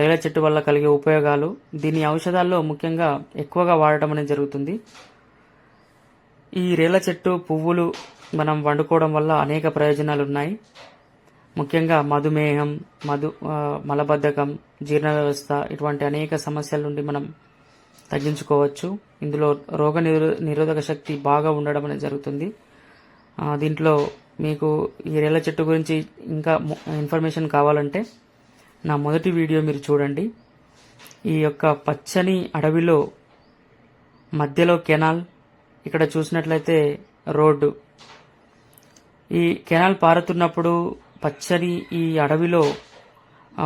రేల చెట్టు వల్ల కలిగే ఉపయోగాలు దీని ఔషధాల్లో ముఖ్యంగా ఎక్కువగా వాడటం అనేది జరుగుతుంది. ఈ రేల చెట్టు పువ్వులు మనం వండుకోవడం వల్ల అనేక ప్రయోజనాలు ఉన్నాయి ముఖ్యంగా మధుమేహం మధు మలబద్ధకం జీర్ణ వ్యవస్థ ఇటువంటి అనేక సమస్యల నుండి మనం తగ్గించుకోవచ్చు. ఇందులో రోగ నిరోధక శక్తి బాగా ఉండడం అనేది జరుగుతుంది. దీంట్లో మీకు ఈ రేల చెట్టు గురించి ఇంకా ఇన్ఫర్మేషన్ కావాలంటే నా మొదటి వీడియో మీరు చూడండి. ఈ యొక్క పచ్చని అడవిలో మధ్యలో కెనాల్ ఇక్కడ చూసినట్లయితే రోడ్డు. ఈ కెనాల్ పారుతున్నప్పుడు పచ్చని ఈ అడవిలో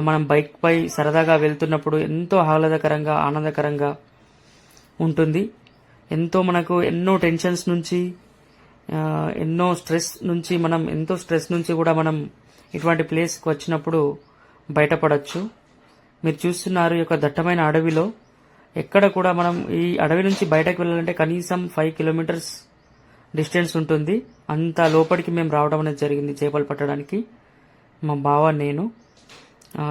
మనం బైక్పై సరదాగా వెళ్తున్నప్పుడు ఎంతో ఆహ్లాదకరంగా ఆనందకరంగా ఉంటుంది. ఎంతో మనకు ఎన్నో టెన్షన్స్ నుంచి ఎన్నో స్ట్రెస్ నుంచి మనం ఎంతో స్ట్రెస్ నుంచి కూడా మనం ఇటువంటి ప్లేస్కి వచ్చినప్పుడు బయటపడవచ్చు మీరు చూస్తున్నారు ఈ యొక్క దట్టమైన అడవిలో. ఎక్కడ కూడా మనం ఈ అడవి నుంచి బయటకు వెళ్ళాలంటే కనీసం ఫైవ్ కిలోమీటర్స్ డిస్టెన్స్ ఉంటుంది. అంత లోపలికి మేము రావడం అనేది జరిగింది చేపలు పట్టడానికి. మా బావ నేను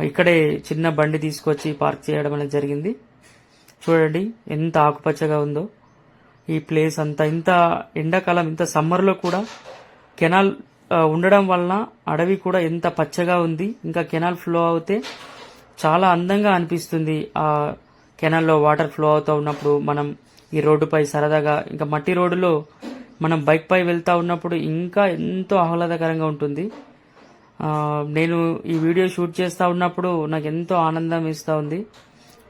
ఇక్కడే చిన్న బండి తీసుకొచ్చి పార్క్ చేయడం అనేది జరిగింది. చూడండి ఎంత ఆకుపచ్చగా ఉందో. ఈ ప్లేస్ అంతా ఇంత ఎండాకాలం ఇంత సమ్మర్లో కూడా కెనాల్ ఉండడం వలన అడవి కూడా ఎంత పచ్చగా ఉంది. ఇంకా కెనాల్ ఫ్లో అవుతే చాలా అందంగా అనిపిస్తుంది. ఆ కెనాల్లో వాటర్ ఫ్లో అవుతూ ఉన్నప్పుడు మనం ఈ రోడ్డుపై సరదాగా ఇంకా మట్టి రోడ్డులో మనం బైక్పై వెళ్తూ ఉన్నప్పుడు ఇంకా ఎంతో ఆహ్లాదకరంగా ఉంటుంది. నేను ఈ వీడియో షూట్ చేస్తూ ఉన్నప్పుడు నాకు ఎంతో ఆనందం ఇస్తూ ఉంది.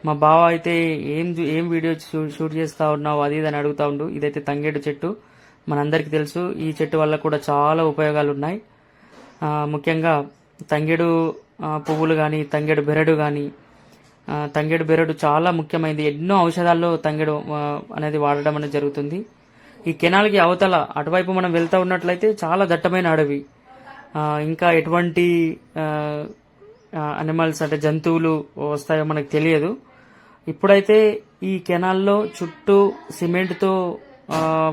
మా బావ అయితే ఏం ఏం వీడియో షూట్ చేస్తూ ఉన్నావు అది ఇది అని అడుగుతా ఉండు. ఇదైతే తంగేడు చెట్టు. మనందరికీ తెలుసు ఈ చెట్టు వల్ల కూడా చాలా ఉపయోగాలు ఉన్నాయి ముఖ్యంగా తంగేడు పువ్వులు కానీ తంగేడు బెరడు కానీ తంగేడు బెరడు చాలా ముఖ్యమైనది ఎన్నో ఔషధాల్లో తంగేడు అనేది వాడడం అనేది జరుగుతుంది. ఈ కెనాల్కి అవతల అటువైపు మనం వెళ్తూ ఉన్నట్లయితే చాలా దట్టమైన అడవి. ఇంకా ఎటువంటి అనిమల్స్ అంటే జంతువులు వస్తాయో మనకు తెలియదు. ఇప్పుడైతే ఈ కెనాల్లో చుట్టూ సిమెంట్తో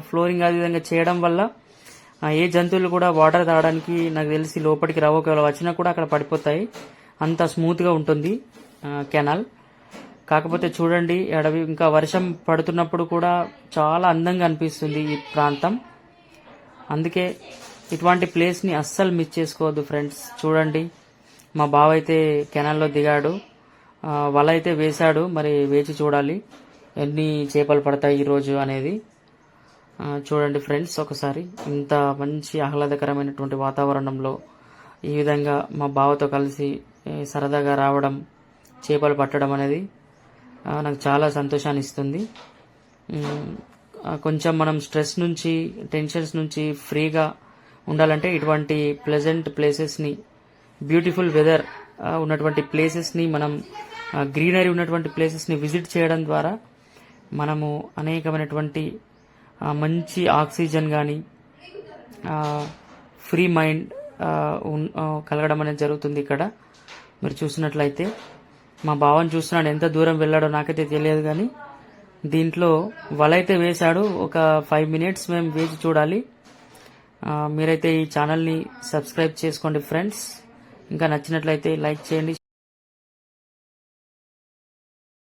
ఫ్లోరింగ్ అది విధంగా చేయడం వల్ల ఏ జంతువులు కూడా వాటర్ తాగడానికి నాకు తెలిసి లోపలికి రావు. ఒకవేళ వచ్చినా కూడా అక్కడ పడిపోతాయి. అంత స్మూత్గా ఉంటుంది కెనాల్ కాకపోతే చూడండి అడవి ఇంకా వర్షం పడుతున్నప్పుడు కూడా చాలా అందంగా అనిపిస్తుంది ఈ ప్రాంతం. అందుకే ఇటువంటి ప్లేస్ని అస్సలు మిస్ చేసుకోవద్దు ఫ్రెండ్స్ చూడండి మా బావ అయితే కెనాల్లో దిగాడు. వల అయితే వేశాడు మరి వేచి చూడాలి. ఎన్ని చేపలు పడతాయి ఈరోజు అనేది. చూడండి ఫ్రెండ్స్ ఒకసారి ఇంత మంచి ఆహ్లాదకరమైనటువంటి వాతావరణంలో ఈ విధంగా మా బావతో కలిసి సరదాగా రావడం చేపలు పట్టడం అనేది నాకు చాలా సంతోషాన్ని ఇస్తుంది. కొంచెం మనం స్ట్రెస్ నుంచి టెన్షన్స్ నుంచి ఫ్రీగా ఉండాలంటే ఇటువంటి ప్లెజెంట్ ప్లేసెస్ని బ్యూటిఫుల్ వెదర్ ఉన్నటువంటి ప్లేసెస్ని మనం గ్రీనరీ ఉన్నటువంటి ప్లేసెస్ని విజిట్ చేయడం ద్వారా మనము అనేకమైనటువంటి మంచి ఆక్సిజన్ కానీ ఫ్రీ మైండ్ కలగడం అనేది జరుగుతుంది ఇక్కడ. మీరు చూసినట్లయితే మా బావని చూస్తున్నాడు ఎంత దూరం వెళ్ళాడో నాకైతే తెలియదు కానీ దీంట్లో వలైతే వేశాడు ఒక ఫైవ్ మినిట్స్ మేము వేచి చూడాలి. మీరైతే ఈ ఛానల్ని సబ్స్క్రైబ్ చేసుకోండి ఫ్రెండ్స్. ఇంకా నచ్చినట్లయితే లైక్ చేయండి